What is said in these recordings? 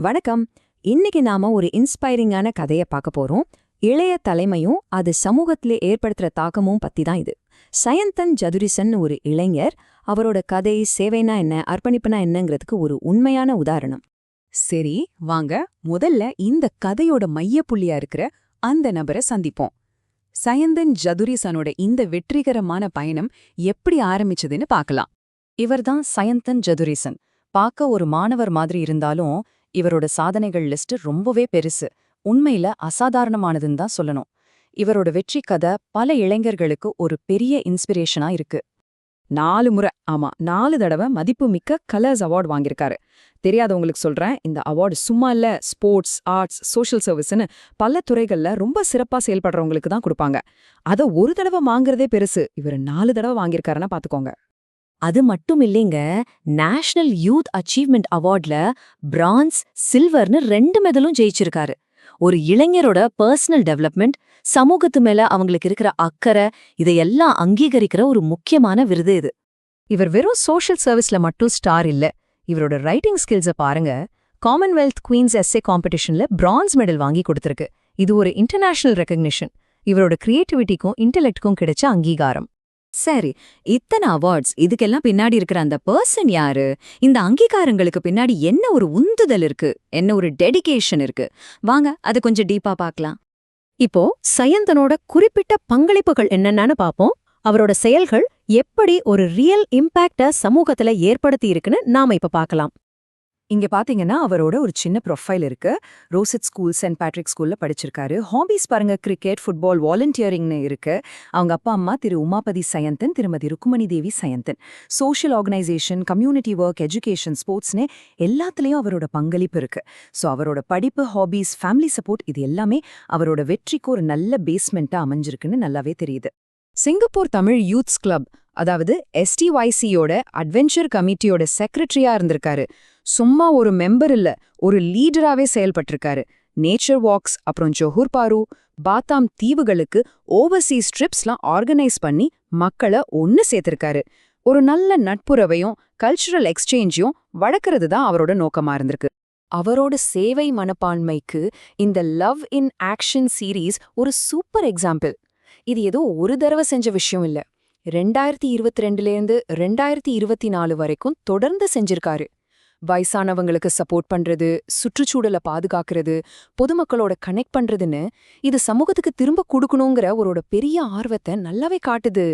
வணக்கம். இன்னைக்கு நாம ஒரு இன்ஸ்பைரிங்கான கதைய பார்க்க போறோம். இளைய தலைமையும் அது சமூகத்திலே ஏற்படுத்துற தாக்கமும் பத்தி தான் இது. சயந்தன் ஜதுரிசன் ஒரு இளைஞர். அவரோட கதை சேவைனா என்ன அர்ப்பணிப்புனா என்னங்கிறதுக்கு ஒரு உண்மையான உதாரணம். சரி வாங்க. முதல்ல இந்த கதையோட மையப்புள்ளியா இருக்கிற அந்த நபரை சந்திப்போம். சயந்தன் ஜதுரிசனோட இந்த வெற்றிகரமான பயணம் எப்படி ஆரம்பிச்சதுன்னு பார்க்கலாம். இவர்தான் சயந்தன் ஜதுரிசன். பார்க்க ஒரு மாணவர் மாதிரி இருந்தாலும் இவரோட சாதனைகள் லிஸ்ட் ரொம்பவே பெருசு. உண்மையில அசாதாரணமானதுன்னு தான் சொல்லணும். இவரோட வெற்றி கதை பல இளைஞர்களுக்கு ஒரு பெரிய இன்ஸ்பிரேஷனா இருக்கு. நாலு முறை ஆமா நாலு தடவை மதிப்புமிக்க கலர்ஸ் அவார்டு வாங்கியிருக்காரு. தெரியாதவங்களுக்கு சொல்றேன் இந்த அவார்டு சும்மா இல்ல ஸ்போர்ட்ஸ் ஆர்ட்ஸ் சோஷியல் சர்வீஸ்னு பல துறைகள்ல ரொம்ப சிறப்பா செயல்படுறவங்களுக்கு தான் கொடுப்பாங்க. அத ஒரு தடவை வாங்குறதே பெருசு. இவர் நாலு தடவை வாங்கியிருக்காருன்னா பாத்துக்கோங்க. அது மட்டும் இல்லைங்க நேஷனல் யூத் அச்சீவ்மெண்ட் அவார்ட்ல பிரான்ஸ் சில்வர்னு ரெண்டு மெடலும் ஜெயிச்சிருக்காரு. ஒரு இளைஞரோட பர்சனல் டெவலப்மெண்ட் சமூகத்து மேல அவங்களுக்கு இருக்கிற அக்கறை இதையெல்லாம் அங்கீகரிக்கிற ஒரு முக்கியமான விருது இது. இவர் வெறும் சோஷியல் சர்வீஸ்ல மட்டும் ஸ்டார் இல்ல இவரோட ரைட்டிங் ஸ்கில்ஸ பாருங்க காமன்வெல்த் குவீன்ஸ் எஸ்ஏ காம்படிஷன்ல பிரான்ஸ் மெடல் வாங்கி கொடுத்திருக்கு. இது ஒரு இன்டர்நேஷனல் ரெக்கக்னிஷன் இவரோட கிரியேட்டிவிட்டிக்கும் இன்டெலெக்டுக்கும் கிடைச்ச அங்கீகாரம். சரி இத்தனை அவார்ட்ஸ் இதுக்கெல்லாம் பின்னாடி இருக்கிற அந்த பர்சன் யாரு? இந்த அங்கீகாரங்களுக்கு பின்னாடி என்ன ஒரு உந்துதல் இருக்கு? என்ன ஒரு டெடிகேஷன் இருக்கு? வாங்க அதை கொஞ்சம் டீப்பா பார்க்கலாம். இப்போ சயந்தனோட குறிப்பிட்ட பங்களிப்புகள் என்னென்னு பாப்போம் அவரோட செயல்கள் எப்படி ஒரு ரியல் இம்பாக்ட சமூகத்துல ஏற்படுத்தி இருக்குன்னு நாம இப்ப பார்க்கலாம். இங்க பாத்தீங்கன்னா அவரோட ஒரு சின்ன ப்ரொஃபைல் இருக்கு. ரோசட் ஸ்கூல் சென்ட் பேட்ரிக் ஸ்கூல்ல படிச்சிருக்காரு. ஹாபிஸ் பாருங்க கிரிக்கெட் ஃபுட்பால் வாலண்டியரிங்னு இருக்கு. அவங்க அப்பா அம்மா Thiru Umapathi Sayanthan Thirumathi Rukkumani Devi Sayanthan. Social organisation community work education ஸ்போர்ட்ஸ்னு எல்லாத்துலயும் அவரோட பங்களிப்பு இருக்கு. ஸோ அவரோட படிப்பு ஹாபிஸ் ஃபேமிலி சப்போர்ட் இது எல்லாமே அவரோட வெற்றிக்கு ஒரு நல்ல பேஸ்மெண்ட்டா அமைஞ்சிருக்குன்னு நல்லாவே தெரியுது. சிங்கப்பூர் தமிழ் யூத்ஸ் கிளப் அதாவது எஸ்டிஒய்சியோட அட்வென்ச்சர் கமிட்டியோட செக்ரட்டரியா இருந்திருக்காரு. சும்மா ஒரு மெம்பர் இல்ல ஒரு லீடராவே செயல்பட்டிருக்காரு. நேச்சர் வாக்ஸ் அப்புறம் ஜொஹூர் பாரு பாத்தாம் தீவுகளுக்கு ஓவர்சீஸ் ட்ரிப்ஸ்லாம் ஆர்கனைஸ் பண்ணி மக்களை ஒன்னு சேர்த்திருக்காரு. ஒரு நல்ல நட்புறவையும் கல்ச்சுரல் எக்ஸ்சேஞ்சையும் வளர்க்கறது தான் அவரோட நோக்கமா இருந்திருக்கு. அவரோட சேவை மனப்பான்மைக்கு இந்த லவ் இன் ஆக்ஷன் சீரீஸ் ஒரு சூப்பர் எக்ஸாம்பிள் இது ஏதோ ஒரு தடவை செஞ்ச விஷயம் இல்ல. ரெண்டாயிரத்தி இருபத்தி ரெண்டுலேருந்து ரெண்டாயிரத்தி இருபத்தி நாலு வரைக்கும் தொடர்ந்து செஞ்சிருக்காரு. வயசானவங்களுக்கு சப்போர்ட் பண்றது சுற்றுச்சூழலை பாதுகாக்கிறது பொதுமக்களோட கனெக்ட் பண்றதுன்னு இது சமூகத்துக்கு திரும்ப கொடுக்கணுங்கிற ஒரோட பெரிய ஆர்வத்தை நல்லாவே காட்டுது.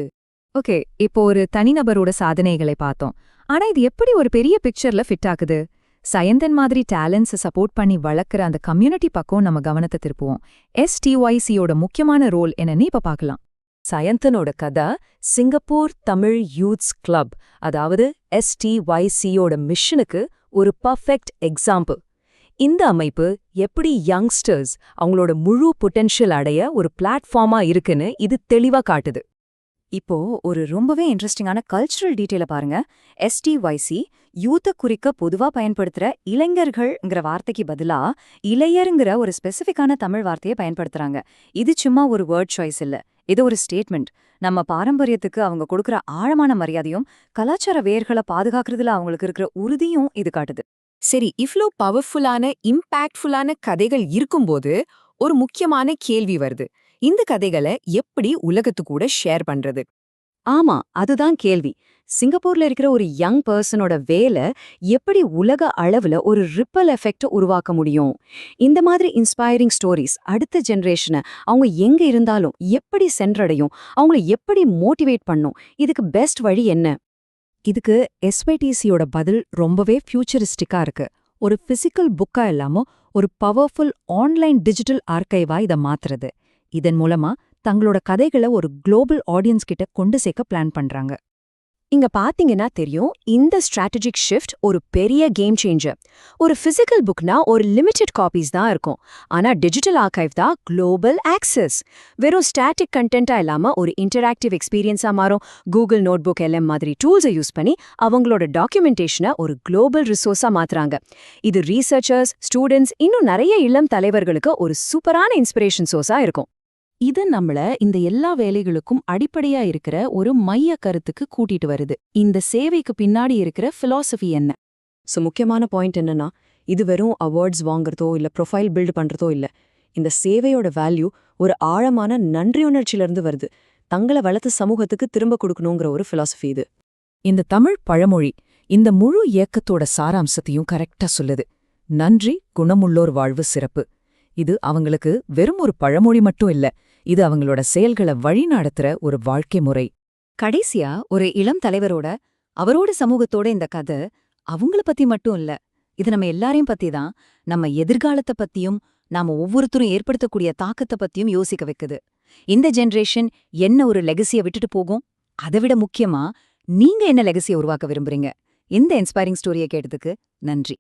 ஓகே இப்போ ஒரு தனிநபரோட சாதனைகளை பார்த்தோம். ஆனா இது எப்படி ஒரு பெரிய பிக்சர்ல ஃபிட் ஆகுது? சயந்தன் மாதிரி டேலண்ட்ஸை சப்போர்ட் பண்ணி வளர்க்குற அந்த கம்யூனிட்டி பக்கம் நம்ம கவனத்தை திருப்புவோம். எஸ்டிஒய்சியோட முக்கியமான ரோல் என்னன்னு இப்ப பார்க்கலாம். சயந்தனோட கதை சிங்கப்பூர் தமிழ் யூத்ஸ் கிளப் அதாவது எஸ்டிஒய்சியோட மிஷனுக்கு ஒரு பர்ஃபெக்ட் எக்ஸாம்பிள் இந்த அமைப்பு எப்படி யங்ஸ்டர்ஸ் அவங்களோட முழு பொட்டென்ஷியல் அடைய ஒரு பிளாட்ஃபார்மா இருக்குன்னு இது தெளிவா காட்டுது. இப்போ ஒரு ரொம்பவே இன்ட்ரெஸ்டிங்கான கல்ச்சுரல் டீட்டெயில பாருங்க. எஸ்டிஒய்சி யூத்த குறிக்க பொதுவா பயன்படுத்துற இளைஞர்கள்ங்கிற வார்த்தைக்கு பதிலா இளையருங்கிற ஒரு ஸ்பெசிஃபிக்கான தமிழ் வார்த்தையை பயன்படுத்துறாங்க. இது சும்மா ஒரு வேர்ட் சாய்ஸ் இல்ல. இது ஒரு ஸ்டேட்மெண்ட் நம்ம பாரம்பரியத்துக்கு அவங்க கொடுக்குற ஆழமான மரியாதையும் கலாச்சார வேர்களை பாதுகாக்கிறதுல அவங்களுக்கு இருக்கிற உறுதியும் இது காட்டுது. சரி இவ்ளோ பவர்ஃபுல்லான இம்பாக்ட்ஃபுல்லான கதைகள் இருக்கும்போது ஒரு முக்கியமான கேள்வி வருது. இந்த கதைகளை எப்படி உலகத்து கூட ஷேர் பண்றது? ஆமா அதுதான் கேள்வி. சிங்கப்பூர்ல இருக்கிற ஒரு யங் பர்சனோட வேலை எப்படி உலக அளவுல ஒரு ரிப்பல் எஃபெக்ட உருவாக்க முடியும்? இந்த மாதிரி இன்ஸ்பைரிங் ஸ்டோரிஸ் அடுத்த ஜென்ரேஷனை அவங்க எங்க இருந்தாலும் எப்படி சென்றடையும்? அவங்கள எப்படி மோட்டிவேட் பண்ணும்? இதுக்கு பெஸ்ட் வழி என்ன? இதுக்கு எஸ்வைடிசியோட பதில் ரொம்பவே ஃபியூச்சரிஸ்டிக்கா இருக்கு. ஒரு பிசிக்கல் புக்கா இல்லாம ஒரு பவர்ஃபுல் ஆன்லைன் டிஜிட்டல் ஆர்கைவா இதை மாத்துறது. இதன் மூலமா தங்களோட கதைகளை ஒரு குளோபல் ஆடியன்ஸ் கிட்ட கொண்டு சேர்க்க பிளான் பண்றாங்க. இங்க பாத்தீங்கன்னா தெரியும் இந்த ஸ்ட்ராட்டஜிக் ஷிஃப்ட் ஒரு பெரிய கேம் சேஞ்சர் ஒரு பிசிக்கல் புக்னா ஒரு லிமிடெட் காப்பீஸ் தான் இருக்கும். ஆனா டிஜிட்டல் ஆர்கைவ் தான் குளோபல் ஆக்சஸ் வெறும் ஸ்டாட்டிக் கண்டென்ட்டா இல்லாம ஒரு இன்டராக்டிவ் எக்ஸ்பீரியன்ஸா மாறும். கூகுள் நோட் புக் எல்எம் மாதிரி டூல்ஸை யூஸ் பண்ணி அவங்களோட டாக்குமெண்டேஷனை ஒரு குளோபல் ரிசோர்ஸா மாத்துறாங்க. இது ரீசர்ச்சர்ஸ் ஸ்டூடெண்ட்ஸ் இன்னும் நிறைய இளம் தலைவர்களுக்கு ஒரு சூப்பரான இன்ஸ்பிரேஷன் சோர்ஸா இருக்கும். இது நம்மள இந்த எல்லா வேலைகளுக்கும் அடிப்படையா இருக்கிற ஒரு மைய கருத்துக்கு கூட்டிட்டு வருது. இந்த சேவைக்கு பின்னாடி இருக்கிற பிலாசபி என்ன? சோ முக்கியமான பாயிண்ட் என்னன்னா இது வெறும் அவார்ட்ஸ் வாங்குறதோ இல்ல ப்ரொஃபைல் பில்ட் பண்றதோ இல்ல. இந்த சேவையோட வேல்யூ ஒரு ஆழமான நன்றியுணர்ச்சியிலிருந்து வருது. தங்களை வளர்த்த சமூகத்துக்கு திரும்ப கொடுக்கணுங்கிற ஒரு philosophy இது. இந்த தமிழ் பழமொழி இந்த முழு இயக்கத்தோட சாராம்சத்தையும் கரெக்டா சொல்லுது. நன்றி குணமுள்ளோர் வாழ்வு சிறப்பு. இது அவங்களுக்கு வெறும் ஒரு பழமொழி மட்டும் இல்ல இது அவங்களோட செயல்களை வழிநடத்துற ஒரு வாழ்க்கை முறை. கடைசியா ஒரு இளம் தலைவரோட அவரோட சமூகத்தோட இந்த கதை அவங்கள பத்தி மட்டும் இல்ல இது நம்ம எல்லாரையும் பத்தி தான் நம்ம எதிர்காலத்தை பத்தியும் நாம ஒவ்வொருத்தரும் ஏற்படுத்தக்கூடிய தாக்கத்தை பத்தியும் யோசிக்க வைக்குது. இந்த ஜெனரேஷன் என்ன ஒரு லெகசிய விட்டுட்டு போகும்? அதை விட முக்கியமா நீங்க என்ன லெகசியை உருவாக்க விரும்புறீங்க? இந்த இன்ஸ்பைரிங் ஸ்டோரியை கேட்டதுக்கு நன்றி.